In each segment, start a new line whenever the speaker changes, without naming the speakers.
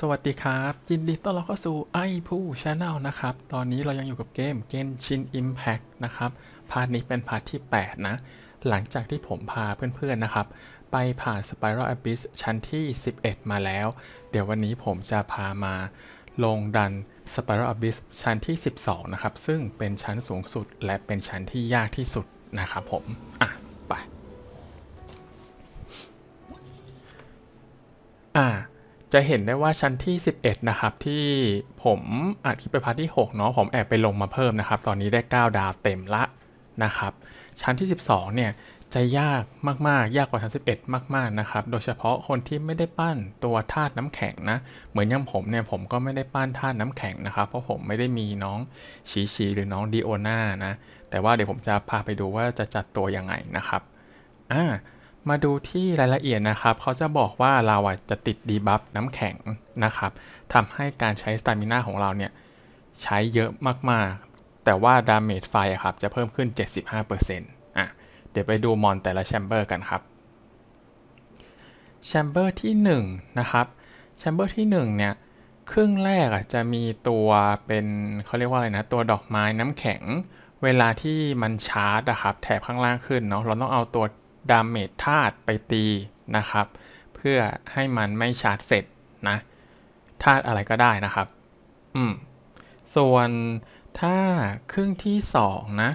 สวัสดีครับ ยินดีต้อนรับเข้าสู่ไอผู้ชาแนลนะครับ ตอนนี้เรายังอยู่กับเกม Genshin Impact นะครับ พาร์ทนี้เป็นพาร์ทที่ 8 นะ หลังจากที่ผมพาเพื่อนๆนะครับ ไปผ่าน Spiral Abyss ชั้นที่ 11 มาแล้ว เดี๋ยววันนี้ผมจะพามาลงดัน Spiral Abyss ชั้นที่ 12 นะครับ ซึ่งเป็นชั้นสูงสุดและเป็นชั้นที่ยากที่สุดนะครับผม อะ ไป อ่า จะเห็นได้ว่าชั้นที่ 11 นะครับที่ผมอัดคลิปไปพาร์ทที่6เนาะผมแอบไปลงมาเพิ่มนะครับ ตอนนี้ได้ 9 ดาวเต็มละนะครับ ชั้นที่ 12 เนี่ยจะยากมากๆ ยากกว่าชั้น11 มาก ๆนะครับ โดยเฉพาะคนที่ไม่ได้ปั้นตัวธาตุน้ำแข็งนะ เหมือนอย่างผมเนี่ยผมก็ไม่ได้ปั้นธาตุน้ำแข็งนะครับ เพราะผมไม่ได้มีน้องชีชีหรือน้องดีโอนานะ แต่ว่าเดี๋ยวผมจะพาไปดูว่าจะจัดตัวยังไงนะครับ อ่า มาดูที่รายละเอียดนะครับ เขาจะบอกว่าเราอะจะติดดีบัฟน้ำแข็งนะครับทำให้การใช้สตามิน่าของเราเนี่ย ใช้เยอะมากๆ แต่ว่าดาเมจไฟอะครับ จะเพิ่มขึ้น 75%อะ เดี๋ยวไปดูมอนแต่ละแชมเบอร์กันครับแชมเบอร์ที่ 1 นะครับแชมเบอร์ที่ 1 เนี่ย ครึ่งแรกอะจะมีตัวเป็นเขาเรียกว่าอะไรนะ ตัวดอกไม้น้ำแข็ง เวลาที่มันชาร์จอะครับ แถบข้างล่างขึ้นเนาะเราต้องเอาตัว ดาเมจธาตุไปตีนะครับ เพื่อให้มันไม่ชาร์จเสร็จนะธาตุอะไรก็ได้นะครับ อืม ส่วนถ้าครึ่งที่ 2 นะ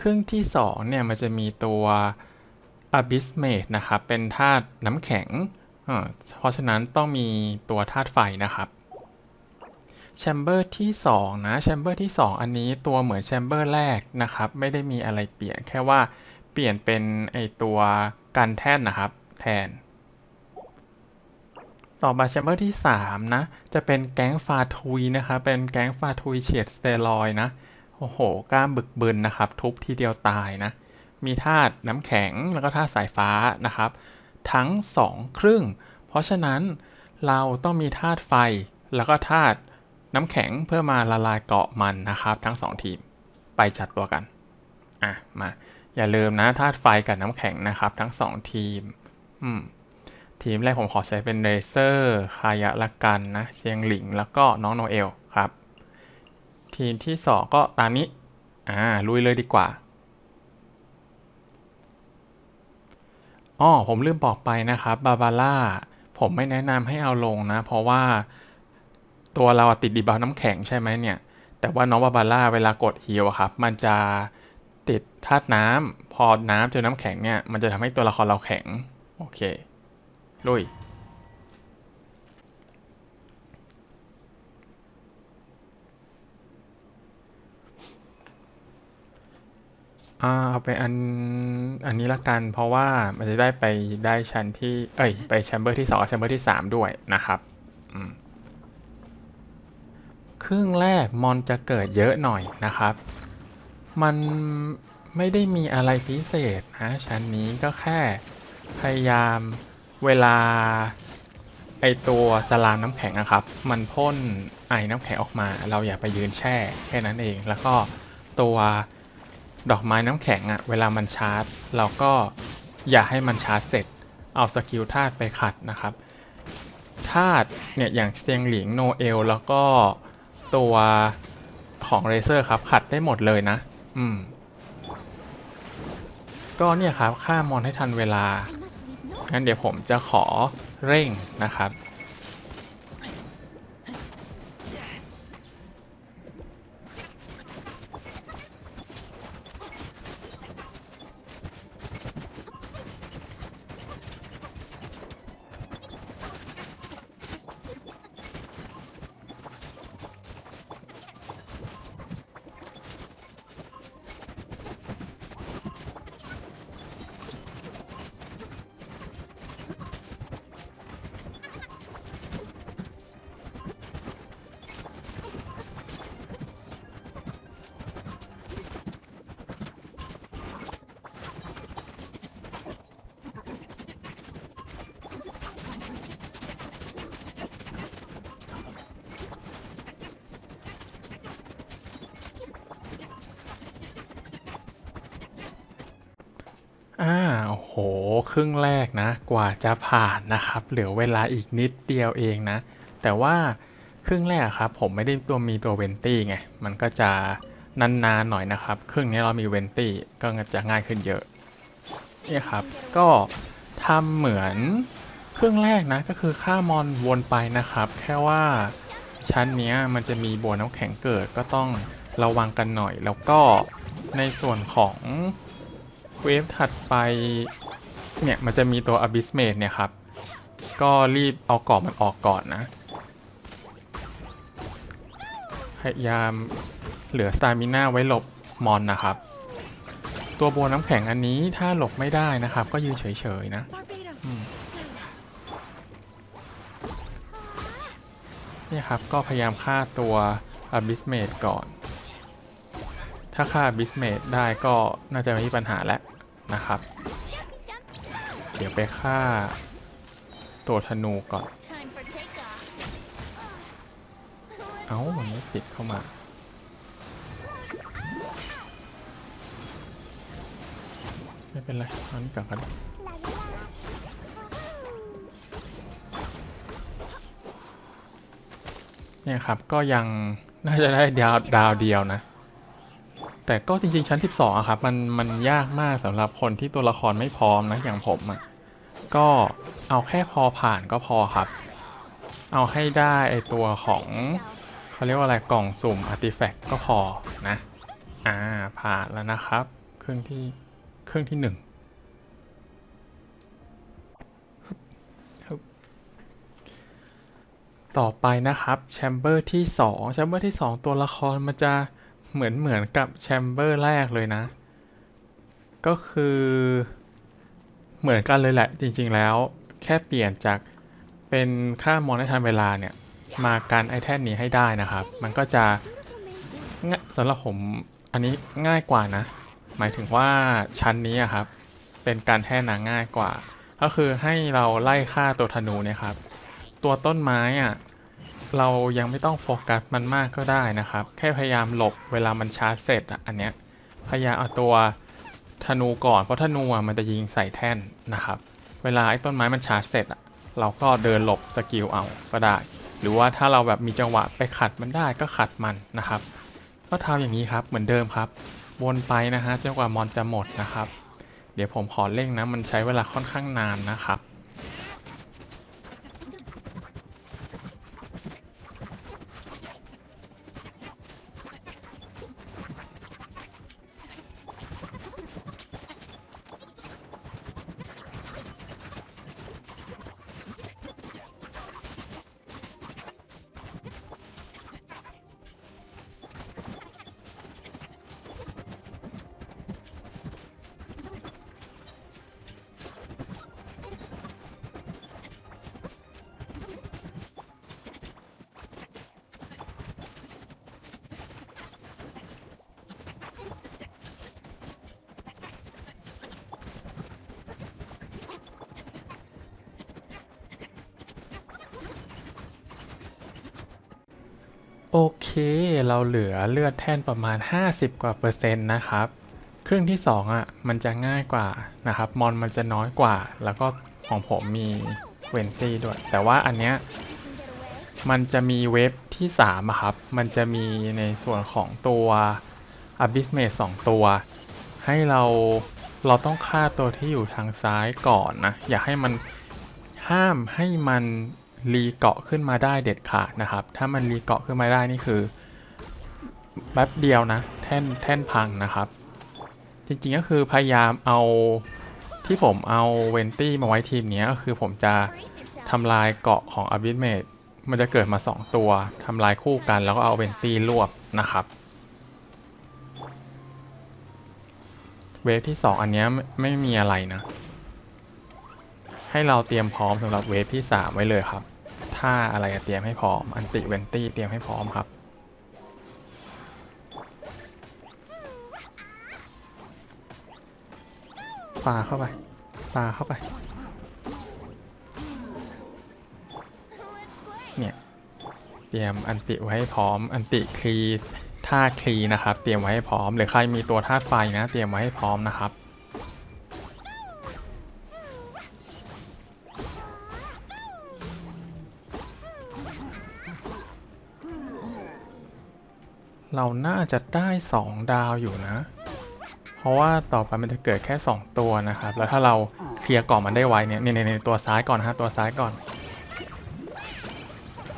ครึ่งที่ 2 เนี่ย มันจะมีตัว Abyss Mage นะครับ เป็นธาตุน้ำแข็งอ่าเพราะฉะนั้นต้องมีตัวธาตุไฟนะครับแชมเบอร์ที่ 2 นะแชมเบอร์ที่ 2 อันนี้ตัวเหมือนแชมเบอร์แรกนะครับ ไม่ได้มีอะไรเปลี่ยนแค่ว่า เปลี่ยนเป็นไอตัวกันแท่นนะครับ แทน ต่อมาแชมเบอร์ที่ 3 นะ จะเป็นแก๊งฟาทุยนะครับ เป็นแก๊งฟาทุยเฉียดสเตียรอยนะ โอ้โห กล้ามบึกบึนนะครับ ทุบทีเดียวตายนะ มีธาตุน้ำแข็งแล้วก็ธาตุสายฟ้านะครับ ทั้ง 2 ครึ่ง เพราะฉะนั้นเราต้องมีธาตุไฟแล้วก็ธาตุน้ำแข็งเพื่อมาละลายเกาะมันนะครับ ทั้ง 2 ทีมไปจัดตัวกัน อะ มา อย่าลืมนะธาตุไฟกับน้ำแข็งนะครับ ทั้ง 2 ทีมอืมทีมแรกผมขอใช้เป็นเรเซอร์คายะละกันนะเชียงหลิงแล้วก็น้องโนเอลครับ ทีมที่ 2 ก็ตามนี้อ่าลุยเลยดีกว่าอ้อผมลืมบอกไปนะครับบาบาร่าผมไม่แนะนำให้เอาลงนะ เพราะว่าตัวเราติดดีบัฟน้ำแข็งใช่ไหมเนี่ย แต่ว่าน้องบาบาร่าเวลากดฮีลครับ มันจะ ติดธาตุน้ำพอน้ำเจอน้ำแข็งเนี่ย มันจะทำให้ตัวละครเราแข็ง โอเค ลุย อ่า เอาไปอัน อันนี้ละกัน เพราะว่ามันจะได้ไปได้ชั้นที่ เอ้ย ไปแชมเบอร์ที่2กับแชมเบอร์ที่3ด้วยนะครับ อืมครึ่งแรกมอนจะเกิดเยอะหน่อยนะครับ มันไม่ได้มีอะไรพิเศษนะชั้นนี้ก็แค่พยายามเวลาไอตัวสลามน้ำแข็งอะครับ มันพ่นไอน้ำแข็งออกมา เราอย่าไปยืนแช่แค่นั้นเอง แล้วก็ตัวดอกไม้น้ำแข็งอะเวลามันชาร์จ เราก็อย่าให้มันชาร์จเสร็จ เอาสกิลธาตุไปขัดนะครับธาตุเนี่ยอย่างเซียงหลิงโนเอลแล้วก็ตัวของเรเซอร์ครับขัดได้หมดเลยนะ อืม ก็เนี่ยครับฆ่ามอนให้ทันเวลา งั้นเดี๋ยวผมจะขอเร่งนะครับ อ่า โอ้โห ครึ่งแรกนะ กว่าจะผ่านนะครับ เหลือเวลาอีกนิดเดียวเองนะ แต่ว่าครึ่งแรกครับผมไม่ได้ตัวมีตัวเวนตี้ไง มันก็จะนานๆหน่อยนะครับ ครึ่งนี้เรามีเวนตี้ก็จะง่ายขึ้นเยอะนี่ครับ ก็ทำเหมือนครื่งแรกนะ ก็คือฆ่ามอนวนไปนะครับ แค่ว่าชั้นนี้มันจะมีบัวน้ำแข็งเกิดก็ต้องระวังกันหน่อย แล้วก็ในส่วนของ เวฟถัดไป เนี่ย มันจะมีตัว Abyss Mage เนี่ยครับ ก็รีบเอากรอบมันออกก่อนนะ พยายามเหลือสตามิน่าไว้หลบมอนนะครับ ตัวบัวน้ำแข็งอันนี้ถ้าหลบไม่ได้นะครับ ก็ยืนเฉยๆนะนี่ครับ ก็พยายามฆ่าตัว Abyss Mage ก่อน ถ้าฆ่า Abyss Mage ได้ก็น่าจะไม่มีปัญหาแล้วนะครับ เดี๋ยวไปฆ่าตัวธนูก่อน เอ้ามันไม่ติดเข้ามาไม่เป็นไรอานี่ก่อนก็ได้เนี่ยครับก็ยังน่าจะได้ดาวดาวเดียวนะ แต่ก็จริงๆชั้น 12อะครับมันมันยากมากสำหรับคนที่ตัวละครไม่พร้อมนะอย่างผมอะก็เอาแค่พอผ่านก็พอครับ เอาให้ได้ไอตัวของเขาเรียกว่าอะไรกล่องสุ่มอาร์ติแฟกต์ก็พอนะ อ่าผ่านแล้วนะครับ เครื่องที่เครื่องที่หนึ่งฮึบฮึบต่อไปนะครับแชมเบอร์ที่สองแชมเบอร์ที่สองตัวละครมันจะ เหมือนเหมือนกับแชมเบอร์แรกเลยนะ ก็คือเหมือนกันเลยแหละจริงๆแล้วแค่เปลี่ยนจากเป็นค่ามอนให้ทันเวลาเนี่ย มากันไอแท่นนี้ให้ได้นะครับ มันก็จะง่ายสำหรับผมอันนี้ง่ายกว่านะ หมายถึงว่าชั้นนี้อะครับ เป็นการแท่นาง่ายกว่า ก็คือให้เราไล่ฆ่าตัวธนูเนี่ยครับ ตัวต้นไม้อะ เรายังไม่ต้องโฟกัสมันมากก็ได้นะครับ แค่พยายามหลบเวลามันชาร์จเสร็จอันเนี้ยพยายามเอาตัวธนูก่อนเพราะธนูมันจะยิงใส่แท่นนะครับ เวลาไอ้ต้นไม้มันชาร์จเสร็จเราก็เดินหลบสกิลเอาก็ได้ หรือว่าถ้าเราแบบมีจังหวะไปขัดมันได้ก็ขัดมันนะครับ ก็ทำอย่างนี้ครับเหมือนเดิมครับ วนไปนะฮะจนกว่ามอนจะหมดนะครับ เดี๋ยวผมขอเร่งนะมันใช้เวลาค่อนข้างนานนะครับ โอเค เราเหลือเลือดแท่นประมาณ 50 กว่าเปอร์เซ็นต์นะครับครึ่งที่2อะมันจะง่ายกว่านะครับ มอนมันจะน้อยกว่า แล้วก็ของผมมีเวนตี้ด้วย แต่ว่าอันเนี้ยมันจะมีเว็บที่3อะครับ มันจะมีในส่วนของตัว Abyss Mage 2ตัว ให้เราเราต้องฆ่าตัวที่อยู่ทางซ้ายก่อนนะ อย่าให้มันห้ามให้มัน รีเกาะขึ้นมาได้เด็ดขาดนะครับ ถ้ามันรีเกาะขึ้นมาได้นี่คือแป๊บเดียวนะ แท่นแท่นพังนะครับ จริงๆก็คือพยายามเอาที่ผมเอาเวนตี้มาไว้ทีมเนี้ยก็คือผมจะทำลายเกาะของอ b บิ s เม e มันจะเกิดมา 2 ตัวทำลายคู่กันแล้วก็เอาเวนตี้รวบนะครับ เวฟที่ 2 อันเนี้ยไม่ไม่มีอะไรนะ ให้เราเตรียมพร้อมสำหรับเวฟที่ 3 ไว้เลยครับ ถ้าอะไรเตรียมให้พร้อม อันติเวนตี้เตรียมให้พร้อมครับ ปาเข้าไป ปาเข้าไป เนี่ย เตรียมอันติไว้ให้พร้อม อันติคลีท่าคลีนะครับ เตรียมไว้ให้พร้อม หรือใครมีตัวธาตุไฟนะ เตรียมไว้ให้พร้อมนะครับ เราน่าจะได้สองดาวอยู่นะ เพราะว่าต่อไปมันจะเกิดแค่สองตัวนะครับ แล้วถ้าเราเคลียร์กล่องมันได้ไวเนี่ยเนี่ยเนี่ยตัวซ้ายก่อนฮะตัวซ้ายก่อน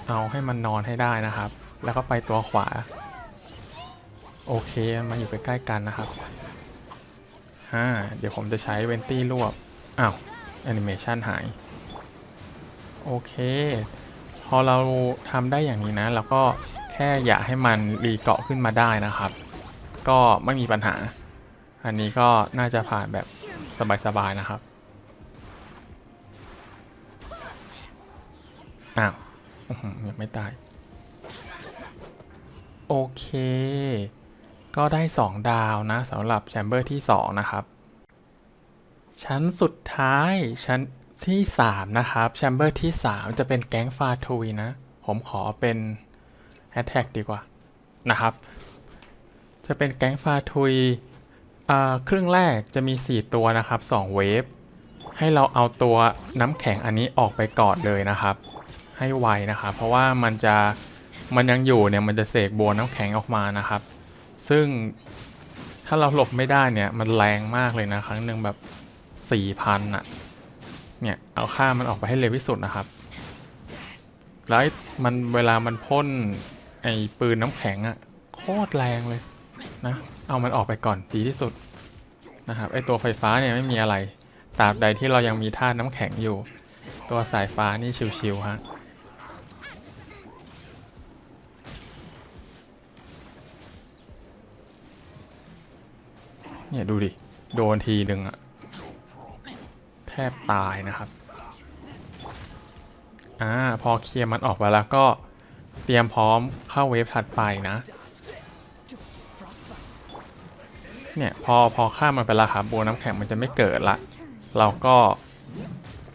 เอาให้มันนอนให้ได้นะครับ แล้วก็ไปตัวขวา โอเคมาอยู่ใกล้ๆกันนะครับฮ่าเดี๋ยวผมจะใช้เวนตี้รวบอ้าวแอนิเมชันหาย โอเค พอเราทำได้อย่างนี้นะ แล้วก็ ค่อย่าให้มันรีเกาะขึ้นมาได้นะครับ ก็ไม่มีปัญหา อันนี้ก็น่าจะผ่านแบบสบายๆนะครับอ้าวยังไม่ตาย โอเค ก็ได้ 2 ดาวนะสำหรับแชมเบอร์ที่ 2 นะครับ ชั้นสุดท้ายชั้นที่ 3 นะครับแชมเบอร์ที่ 3 จะเป็นแก๊งฟาทุยนะ ผมขอเป็น แฮชแท็กดีกว่านะครับ จะเป็นแก๊งฟาทุยครึ่งแรกจะมี 4 ตัวนะครับ 2 เวฟ ให้เราเอาตัวน้ำแข็งอันนี้ออกไปก่อนเลยนะครับ ให้ไวนะครับ เพราะว่ามันจะมันยังอยู่เนี่ยมันจะเสกบัวน้ำแข็งออกมานะครับ ซึ่งถ้าเราหลบไม่ได้เนี่ยมันแรงมากเลยนะครั้งหนึ่งแบบสี่พันอะเนี่ยเอาค่ามันออกไปให้เร็วที่สุดนะครับ แล้วมันเวลามันพ่น ไอ้ปืนน้ำแข็งอะโคตรแรงเลยนะ เอามันออกไปก่อนดีที่สุดนะครับไอ้ตัวไฟฟ้าเนี่ยไม่มีอะไรตราบใดที่เรายังมีธาตุน้ำแข็งอยู่ ตัวสายฟ้านี่ชิวๆฮะเนี่ยดูดิ โดนทีหนึ่งอะแทบตายนะครับอ่าพอเคลียร์มันออกไปแล้วก็ เตรียมพร้อมเข้าเวฟถัดไปนะ เนี่ยพอพอข้ามมันไปแล้วครับบัวน้ำแข็งมันจะไม่เกิดละ เราก็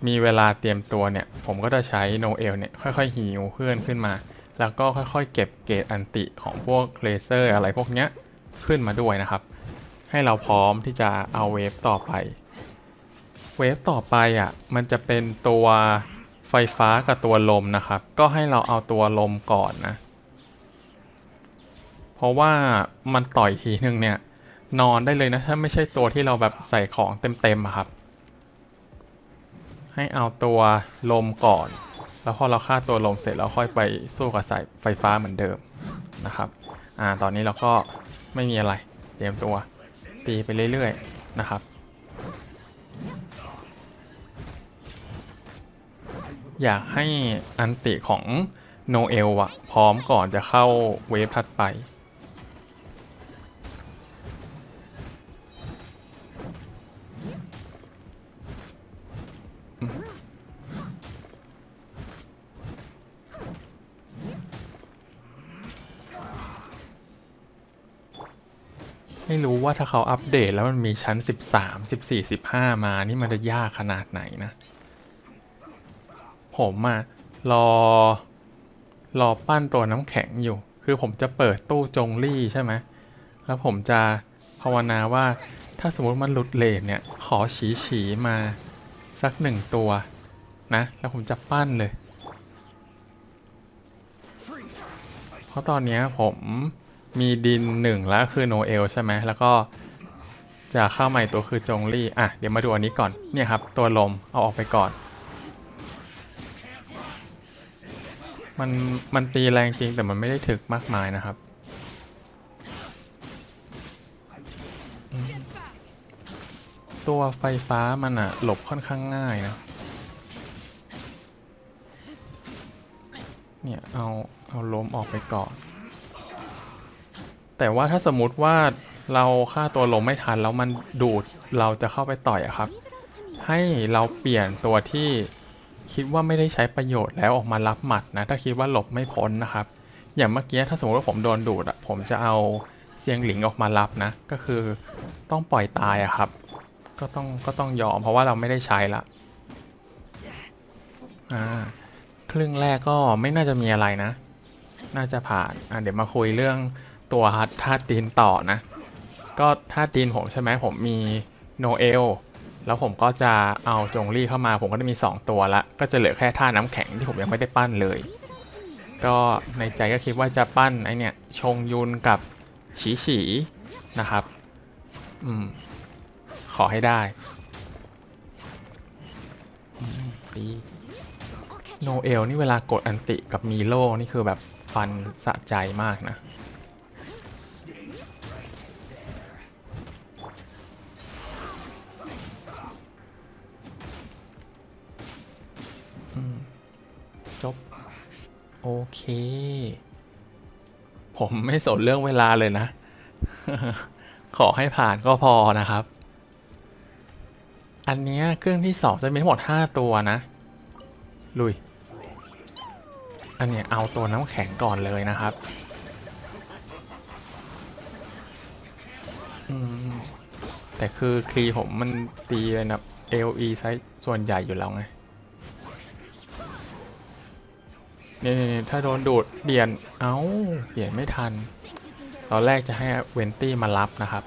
มีเวลาเตรียมตัวเนี่ย ผมก็จะใช้โนเอลเนี่ย ค่อยๆหิวเพื่อนขึ้นมา แล้วก็ค่อยๆ เก็บเกรดอันติของพวกเลเซอร์อะไรพวกเนี้ยขึ้นมาด้วยนะครับ ให้เราพร้อมที่จะเอาเวฟต่อไป เวฟต่อไปอะมันจะเป็นตัว ไฟฟ้ากับตัวลมนะครับ ก็ให้เราเอาตัวลมก่อนนะ เพราะว่ามันต่อยทีหนึ่งเนี่ย นอนได้เลยนะ ถ้าไม่ใช่ตัวที่เราแบบใส่ของเต็มๆอะครับ ให้เอาตัวลมก่อน แล้วพอเราฆ่าตัวลมเสร็จแล้วค่อยไปสู้กับสายไฟฟ้าเหมือนเดิมนะครับ อ่า ตอนนี้เราก็ไม่มีอะไร เตรียมตัวตีไปเรื่อยๆนะครับ อยากให้อันติของโนเอลอะพร้อมก่อนจะเข้าเวฟถัดไป ไม่รู้ว่าถ้าเขาอัปเดตแล้วมันมีชั้น 13 14 15 มานี่มันจะยากขนาดไหนนะ ผมอะรอ รอปั้นตัวน้ำแข็งอยู่ คือผมจะเปิดตู้จงลี่ใช่ไหมแล้วผมจะภาวนาว่าถ้าสมมติมันหลุดเลทเนี่ย ขอฉีฉีๆมาสักหนึ่งตัวนะ แล้วผมจะปั้นเลย เพราะตอนนี้ผมมีดินหนึ่งแล้วคือโนเอลใช่ไหม แล้วก็จะเข้าใหม่ตัวคือจงลี่ อะ เดี๋ยวมาดูอันนี้ก่อน เนี่ยครับ ตัวลมเอาออกไปก่อน มันมันตีแรงจริงแต่มันไม่ได้ถึกมากมายนะครับ ตัวไฟฟ้ามันอะหลบค่อนข้างง่ายนะ เนี่ยเอาเอาล้มออกไปก่อน แต่ว่าถ้าสมมติว่าเราฆ่าตัวลมไม่ทันแล้วมันดูดเราจะเข้าไปต่อยอะครับ ให้เราเปลี่ยนตัวที่ คิดว่าไม่ได้ใช้ประโยชน์แล้วออกมารับหมัดนะ ถ้าคิดว่าหลบไม่พ้นนะครับ อย่างเมื่อกี้ถ้าสมมติว่าผมโดนดูดอะผมจะเอาเซียงหลิงออกมารับนะ ก็คือต้องปล่อยตายอะครับ ก็ต้องก็ต้องยอมเพราะว่าเราไม่ได้ใช้ละอ่าครึ่งแรกก็ไม่น่าจะมีอะไรนะ น่าจะผ่านอะเดี๋ยวมาคุยเรื่องตัวธาตุดินต่อนะ ก็ธาตุดินผมใช่ไหมผมมีโนเอล แล้วผมก็จะเอาจงลี่เข้ามา ผมก็จะมี 2 ตัวละ ก็จะเหลือแค่ท่าน้ำแข็งที่ผมยังไม่ได้ปั้นเลย ก็ในใจก็คิดว่าจะปั้นไอเนี่ยชงยุนกับฉีฉีนะครับ อืม ขอให้ได้ดีโนเอลนี่เวลากดอันติกับมีโลนี่คือแบบฟันสะใจมากนะ โอเค ผมไม่สนเรื่องเวลาเลยนะ ขอให้ผ่านก็พอนะครับ อันนี้เครื่องที่สองจะมีทั้งหมด 5 ตัวนะ ลุย อันนี้เอาตัวน้ำแข็งก่อนเลยนะครับแต่คือคลีผมมันตีเป็นแบบ LE ไซส์ส่วนใหญ่อยู่แล้วไง นี่ๆๆถ้าโดนดูดเปลี่ยน เอ้า เปลี่ยนไม่ทัน ตอนแรกจะให้เวนตี้มารับนะครับ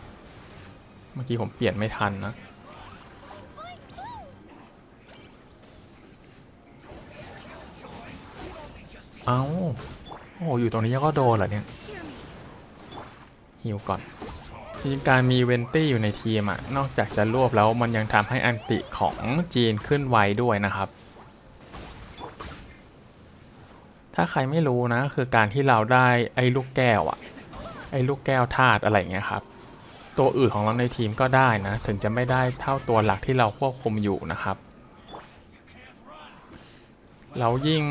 เมื่อกี้ผมเปลี่ยนไม่ทันนะ เอา้า โอ้โหอยู่ตรงนี้ก็โดนเหรอเนี่ยฮิวก่อนจริงการมีเวนตี้อยู่ในทีมอะนอกจากจะรวบแล้วมันยังทำให้อันติของจีนขึ้นไวด้วยนะครับ ถ้าใครไม่รู้นะ คือการที่เราได้ไอ้ลูกแก้วอะไอ้ลูกแก้วธาตุอะไรเงี้ยครับ ตัวอื่นของเราในทีมก็ได้นะ ถึงจะไม่ได้เท่าตัวหลักที่เราควบคุมอยู่นะครับแล้วยิ่ง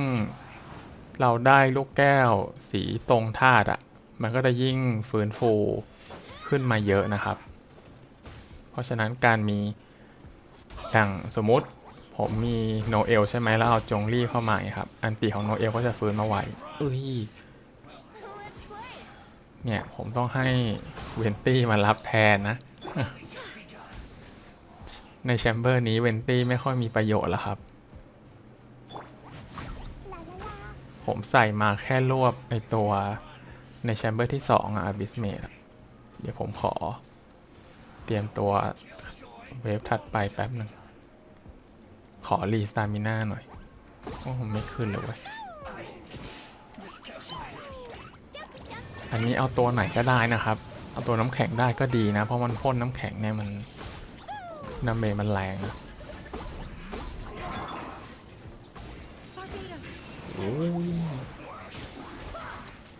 เราได้ลูกแก้วสีตรงธาตุอะมันก็จะยิ่งฟื้นฟูขึ้นมาเยอะนะครับ เพราะฉะนั้นการมีอย่างสมมุติ ผมมีโนเอลใช่ไหมแล้วเอาจงรี่เข้ามาครับ อันตีของโนเอลก็จะฟื้นมาไวเอ้ยเนี่ยผมต้องให้เวนตี้มารับแทนนะ ในแชมเบอร์นี้เวนตี้ไม่ค่อยมีประโยชน์แล้วครับ ผมใส่มาแค่รวบไอตัวในแชมเบอร์ที่สองอะบิสเมดเดี๋ยวผมขอ เตรียมตัวเวฟถัดไปแป๊บหนึ่ง ขอรีสตามิน่าหน่อย โอ้ผมไม่ขึ้นเลยเว้ย อันนี้เอาตัวไหนก็ได้นะครับ เอาตัวน้ำแข็งได้ก็ดีนะ เพราะมันพ่นน้ำแข็งเนี่ยมันน้ำเมมันแรงนะโอ้ย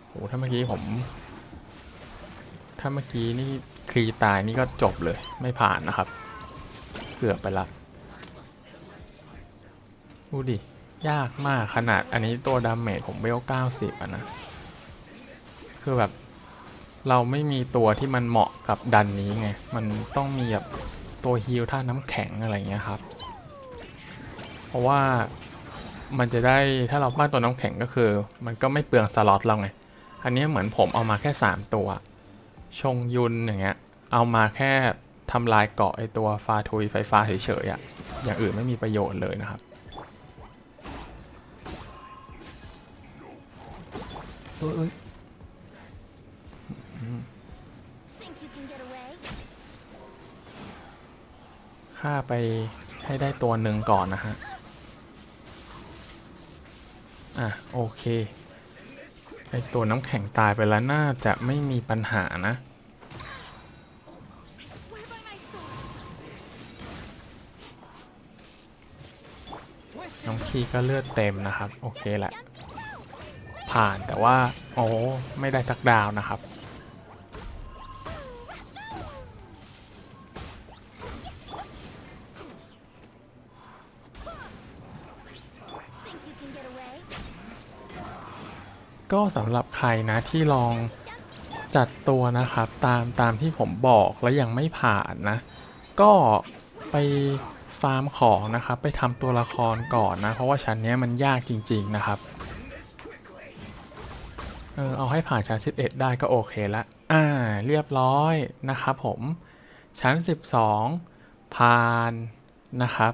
โหถ้าเมื่อกี้ผม ถ้าเมื่อกี้นี่คลีตายนี่ก็จบเลยไม่ผ่านนะครับ เกือบไปละ ดูดิ ยากมากขนาดอันนี้ตัวดาเมจผมเวล90อะนะ คือแบบ เราไม่มีตัวที่มันเหมาะกับดันนี้ไง มันต้องมีแบบตัวฮีลท่าน้ำแข็งอะไรเงี้ยครับ เพราะว่ามันจะได้ถ้าเราปั้นตัวน้ำแข็งก็คือ มันก็ไม่เปลืองสล็อตเราไง อันนี้เหมือนผมเอามาแค่ 3 ตัว ชงยุนอย่างเงี้ย เอามาแค่ทำลายเกาะไอตัวฟาทุยไฟฟ้าเฉยๆอะอย่างอื่นไม่มีประโยชน์เลยนะครับ เอ้ยเอ้ย
Think you can get away?
ฆ่าไปให้ได้ตัวหนึ่งก่อนนะฮะ อะ โอเค ไอตัวน้ำแข็งตายไปแล้วน่าจะไม่มีปัญหานะ
Swear by my sword.
น้องคีก็เลือดเต็มนะครับ โอเคแหละ ผ่านแต่ว่า โอ้ไม่ได้สักดาวนะครับ ก็สำหรับใครนะที่ลองจัดตัวนะครับ ตามตามที่ผมบอกแล้วยังไม่ผ่านนะ ก็ไปฟาร์มของนะครับ ไปทำตัวละครก่อนนะ เพราะว่าชั้นนี้มันยากจริง ๆนะครับ ออเอาให้ผ่านชั้น 11 ได้ก็โอเคละ อ่า เรียบร้อยนะครับผม ชั้น 12 ผ่านนะครับ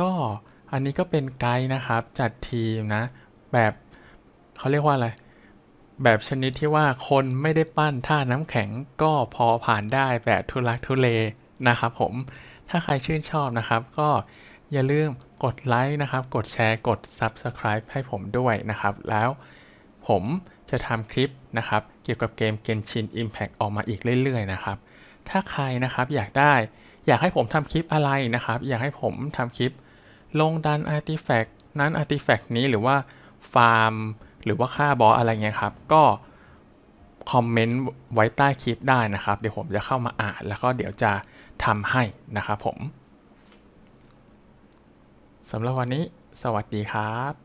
ก็อันนี้ก็เป็นไกด์นะครับ จัดทีมนะ แบบเขาเรียกว่าอะไร แบบชนิดที่ว่าคนไม่ได้ปั้นท่าน้ำแข็งก็พอผ่านได้แบบทุลักทุเลนะครับผม ถ้าใครชื่นชอบนะครับ ก็อย่าลืมกดไลค์นะครับ กดแชร์ กด Subscribe ให้ผมด้วยนะครับ แล้วผม จะทำคลิปนะครับเกี่ยวกับเกม Genshin Impact ออกมาอีกเรื่อยๆนะครับ ถ้าใครนะครับอยากได้อยากให้ผมทำคลิปอะไรนะครับ อยากให้ผมทำคลิป ลงดันอาร์ติแฟกต์นั้นอาร์ติแฟกต์นี้หรือว่าฟาร์ม หรือว่าฆ่าบอสอะไรเงี้ยครับ ก็คอมเมนต์ไว้ใต้คลิปได้นะครับ เดี๋ยวผมจะเข้ามาอ่านแล้วก็เดี๋ยวจะทำให้นะครับผมสำหรับวันนี้ สวัสดีครับ